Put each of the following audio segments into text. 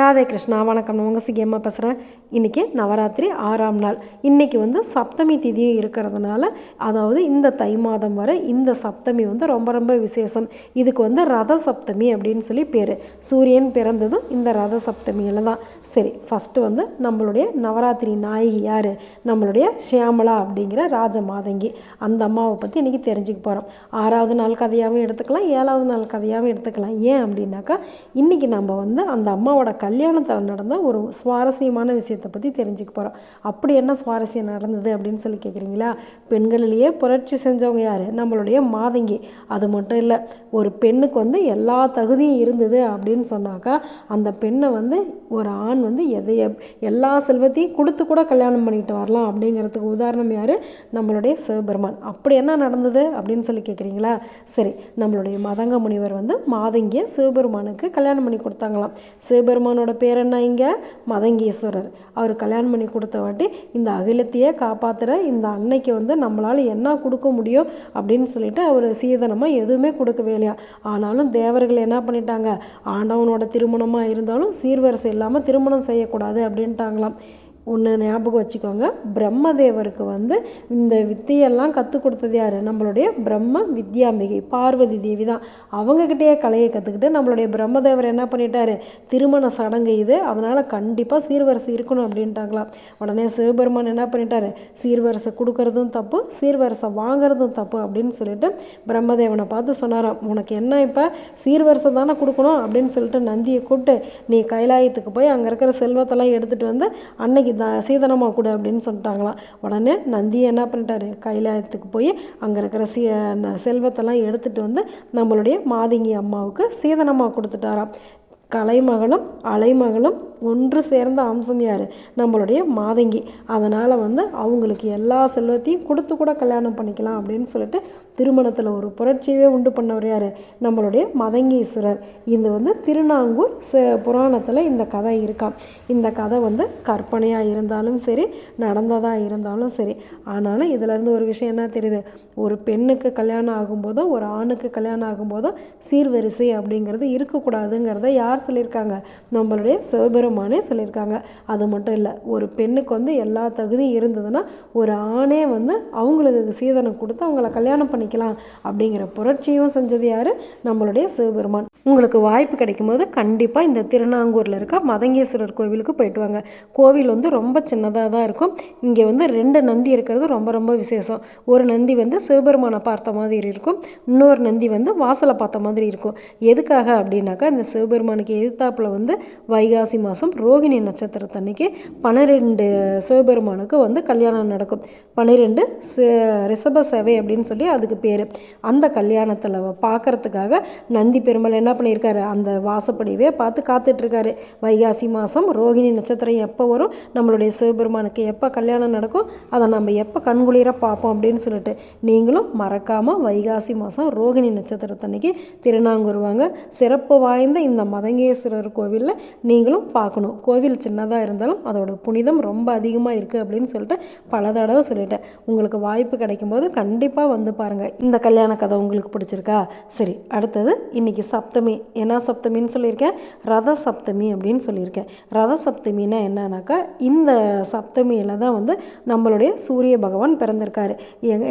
ராதே கிருஷ்ணா வணக்கம். நான் உங்கள் சிகியம்மா பேசுகிறேன் இன்றைக்கி நவராத்திரி ஆறாம் நாள். இன்றைக்கி வந்து சப்தமி திதியும் இருக்கிறதுனால அதாவது இந்த தை மாதம் வரை இந்த சப்தமி வந்து ரொம்ப ரொம்ப விசேஷம். இதுக்கு வந்து ரத சப்தமி அப்படின்னு சொல்லி பேர். சூரியன் பிறந்ததும் இந்த ரத சப்தமியில் தான். சரி ஃபஸ்ட்டு வந்து நம்மளுடைய நவராத்திரி நாயகி யார்? நம்மளுடைய ஷியாமலா அப்படிங்கிற ராஜ மாதங்கி அந்த அம்மாவை பற்றி இன்றைக்கி தெரிஞ்சுக்க போகிறோம் ஆறாவது நாள் கதையாகவும் எடுத்துக்கலாம் ஏழாவது நாள் கதையாகவும் எடுத்துக்கலாம். ஏன் அப்படின்னாக்கா இன்றைக்கி நம்ம வந்து அந்த அம்மாவோட கல்யாணத்தில் நடந்த ஒரு சுவாரஸ்யமான விஷயத்தை பற்றி தெரிஞ்சுக்க போகிறோம் அப்படி என்ன சுவாரஸ்யம் நடந்தது அப்படின்னு சொல்லி கேட்குறீங்களா பெண்களிலேயே புரட்சி செஞ்சவங்க யார்? நம்மளுடைய மாதங்கி. அது மட்டும் இல்லை ஒரு பெண்ணுக்கு வந்து எல்லா தகுதியும் இருந்தது அப்படின்னு சொன்னாக்கா அந்த பெண்ணை வந்து ஒரு ஆண் வந்து எதைய எல்லா செல்வத்தையும் கொடுத்து கூட கல்யாணம் பண்ணிட்டு வரலாம் அப்படிங்கிறதுக்கு உதாரணம் யார்? நம்மளுடைய சிவபெருமான் அப்படி என்ன நடந்தது அப்படின்னு சொல்லி கேட்குறீங்களா சரி நம்மளுடைய மதங்க முனிவர் வந்து மாதங்கிய சிவபெருமானுக்கு கல்யாணம் பண்ணி கொடுத்தாங்களாம். சிவபெருமான் சிவபெருமானோட பேர் என்ன இங்கே? மதங்கீஸ்வரர். அவர் கல்யாணம் பண்ணி கொடுத்த வாட்டி இந்த அகிலத்தையே காப்பாற்றுற இந்த அன்னைக்கு வந்து நம்மளால் என்ன கொடுக்க முடியும் அப்படின்னு சொல்லிட்டு அவர் சீதனமாக எதுவுமே கொடுக்கவே இல்லையா? ஆனாலும் தேவர்கள் என்ன பண்ணிட்டாங்க? ஆண்டவனோட திருமணமாக இருந்தாலும் சீர்வரிசை இல்லாமல் திருமணம் செய்யக்கூடாது அப்படின்ட்டாங்களாம். ஒன்று ஞாபகம் வச்சுக்கோங்க. பிரம்மதேவருக்கு வந்து இந்த வித்தையெல்லாம் கற்றுக் கொடுத்தது யார்? நம்மளுடைய பிரம்ம வித்யாம்பிகை பார்வதி தேவி தான். அவங்கக்கிட்டேயே கலையை கற்றுக்கிட்டு நம்மளுடைய பிரம்மதேவர் என்ன பண்ணிட்டாரு? திருமண சடங்கு இது. அதனால் கண்டிப்பாக சீர்வரிசை இருக்கணும் அப்படின்ட்டாங்களாம். உடனே சிவபெருமான் என்ன பண்ணிட்டாரு? சீர்வரிசை கொடுக்கறதும் தப்பு சீர்வரிசை வாங்குறதும் தப்பு அப்படின்னு சொல்லிட்டு பிரம்மதேவனை பார்த்து சொன்னாராம். உனக்கு என்ன இப்போ? சீர்வரிசை தானே கொடுக்கணும் அப்படின்னு சொல்லிட்டு நந்தியை கூப்பிட்டு நீ கைலாயத்துக்கு போய் அங்கே இருக்கிற செல்வத்தெல்லாம் எடுத்துகிட்டு வந்து அன்னைக்கு த சீதனமாக கொடு அப்படின்னு சொல்லிட்டாங்களாம். உடனே நந்தி என்ன பண்ணிட்டாரு? கைலாயத்துக்கு போய் அங்கே இருக்கிற சீ அந்த செல்வத்தெல்லாம் எடுத்துகிட்டு வந்து நம்மளுடைய மாதங்கி அம்மாவுக்கு சீதனமாக கொடுத்துட்டாராம். கலைமகளும் அலைமகளும் ஒன்று சேர்ந்த அம்சம் யார்? நம்மளுடைய மாதங்கி. அதனால் வந்து அவங்களுக்கு எல்லா செல்வத்தையும் கொடுத்து கூட கல்யாணம் பண்ணிக்கலாம் அப்படின்னு சொல்லிட்டு திருமணத்தில் ஒரு புரட்சியவே உண்டு பண்ணவர் யார்? நம்மளுடைய மதங்கீஸ்வரர். இது வந்து திருநாங்கூர் ச புராணத்தில் இந்த கதை இருக்கான் இந்த கதை வந்து கற்பனையாக இருந்தாலும் சரி நடந்ததாக இருந்தாலும் சரி. ஆனாலும் இதிலேருந்து ஒரு விஷயம் என்ன தெரியுது? ஒரு பெண்ணுக்கு கல்யாணம் ஆகும்போதோ ஒரு ஆணுக்கு கல்யாணம் ஆகும்போதோ சீர்வரிசை அப்படிங்கிறது இருக்கக்கூடாதுங்கிறத யார் யார் சொல்லியிருக்காங்க. நம்மளுடைய சிவபெருமானே சொல்லியிருக்காங்க. அது மட்டும் இல்லை ஒரு பெண்ணுக்கு வந்து எல்லா தகுதியும் இருந்ததுன்னா ஒரு ஆணே வந்து அவங்களுக்கு சீதனம் கொடுத்து அவங்கள கல்யாணம் பண்ணிக்கலாம் அப்படிங்கிற புரட்சியும் செஞ்சது யார்? நம்மளுடைய சிவபெருமான். உங்களுக்கு வாய்ப்பு கிடைக்கும்போது கண்டிப்பாக இந்த திருநாங்கூரில் இருக்க மதங்கேஸ்வரர் கோவிலுக்கு போயிட்டு வாங்க. கோவில் வந்து ரொம்ப சின்னதாக தான் இருக்கும். இங்கே வந்து ரெண்டு நந்தி இருக்கிறது ரொம்ப ரொம்ப விசேஷம். ஒரு நந்தி வந்து சிவபெருமானை பார்த்த மாதிரி இருக்கும். இன்னொரு நந்தி வந்து வாசலை பார்த்த மாதிரி இருக்கும். எதுக்காக அப்படின்னாக்கா இந்த சிவபெருமானுக்கு எதிர்த்தாப்பில் வந்து வைகாசி மாதம் ரோகிணி நட்சத்திரத்தன்னைக்கு பன்னிரெண்டு சிவபெருமானுக்கு வந்து கல்யாணம் நடக்கும். பன்னிரெண்டு ரிஷப சேவை அப்படின்னு சொல்லி அதுக்கு பேர். அந்த கல்யாணத்தில் பார்க்குறதுக்காக நந்தி பெருமாள் என்ன பண்ணியிருக்காரு. அந்த வாசப்படியவே பார்த்து காத்துட்ருக்காரு. வைகாசி மாதம் ரோகிணி நட்சத்திரம் எப்போ வரும்? நம்மளுடைய சிவபெருமானுக்கு எப்போ கல்யாணம் நடக்கும்? அதை நம்ம எப்போ கண்குளிர பார்ப்போம் அப்படின்னு சொல்லிட்டு நீங்களும் மறக்காமல் வைகாசி மாதம் ரோகிணி நட்சத்திரத்தன்னைக்கு திருநாங்கூர் வாங்க. சிறப்பு வாய்ந்த இந்த மதங்கேஸ்வரர் கோவிலில் நீங்களும் பார்க்கணும். கோவில் சின்னதாக இருந்தாலும் அதோட புனிதம் ரொம்ப அதிகமாக இருக்குது அப்படின்னு சொல்லிட்டு பல தடவை சொல்லிட்டேன். உங்களுக்கு வாய்ப்பு கிடைக்கும்போது கண்டிப்பாக வந்து பாருங்கள் இந்த கல்யாண கதை உங்களுக்கு பிடிச்சிருக்கா? சரி அடுத்தது இன்றைக்கி சப்தமி என்ன சப்தமின்னு சொல்லியிருக்கேன். ரத சப்தமி அப்படின்னு சொல்லியிருக்கேன். ரத சப்தமின்னா என்னன்னாக்கா இந்த சப்தமியில் தான் வந்து நம்மளுடைய சூரிய பகவான் பிறந்திருக்காரு.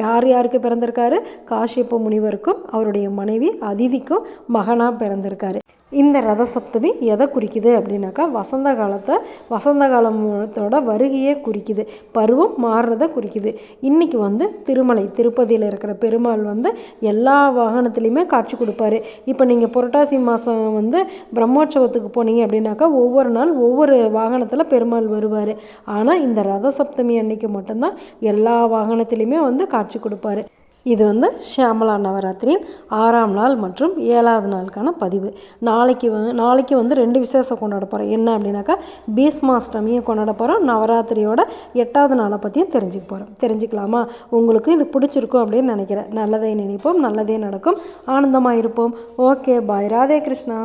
யார் யாருக்கு பிறந்திருக்காரு? காஷ்யப்ப முனிவருக்கும் அவருடைய மனைவி அதிதிக்கும் மகனாக பிறந்திருக்காரு. இந்த ரத சப்தமி எதை குறிக்குது அப்படின்னாக்கா வசந்த காலத்தை வசந்த காலத்தோட வருகையே குறிக்குது. பருவம் மாறுறதை குறிக்குது. இன்றைக்கி வந்து திருமலை திருப்பதியில் இருக்கிற பெருமாள் வந்து எல்லா வாகனத்துலேயுமே காட்சி கொடுப்பாரு. இப்போ நீங்கள் புரட்டாசி மாதம் வந்து பிரம்மோற்சவத்துக்கு போனீங்க அப்படின்னாக்கா ஒவ்வொரு நாள் ஒவ்வொரு வாகனத்தில் பெருமாள் வருவார். ஆனால் இந்த ரத சப்தமி அன்னைக்கு மட்டும்தான் எல்லா வாகனத்துலேயுமே வந்து காட்சி கொடுப்பாரு. இது வந்து ஷியாமலா நவராத்திரியின் ஆறாம் நாள் மற்றும் ஏழாவது நாளுக்கான பதிவு. நாளைக்கு நாளைக்கு வந்து ரெண்டு விசேஷம் கொண்டாட போகிறோம் என்ன அப்படின்னாக்கா பீஸ்மாஷ்டமியும் கொண்டாட போகிறோம் நவராத்திரியோட எட்டாவது நாளை பற்றியும் தெரிஞ்சுக்க போகிறோம் தெரிஞ்சுக்கலாமா? உங்களுக்கு இது பிடிச்சிருக்கும் அப்படின்னு நினைக்கிறேன். நல்லதே நினைப்போம் நல்லதே நடக்கும். ஆனந்தமாக இருப்போம் ஓகே பாய். ராதே கிருஷ்ணா.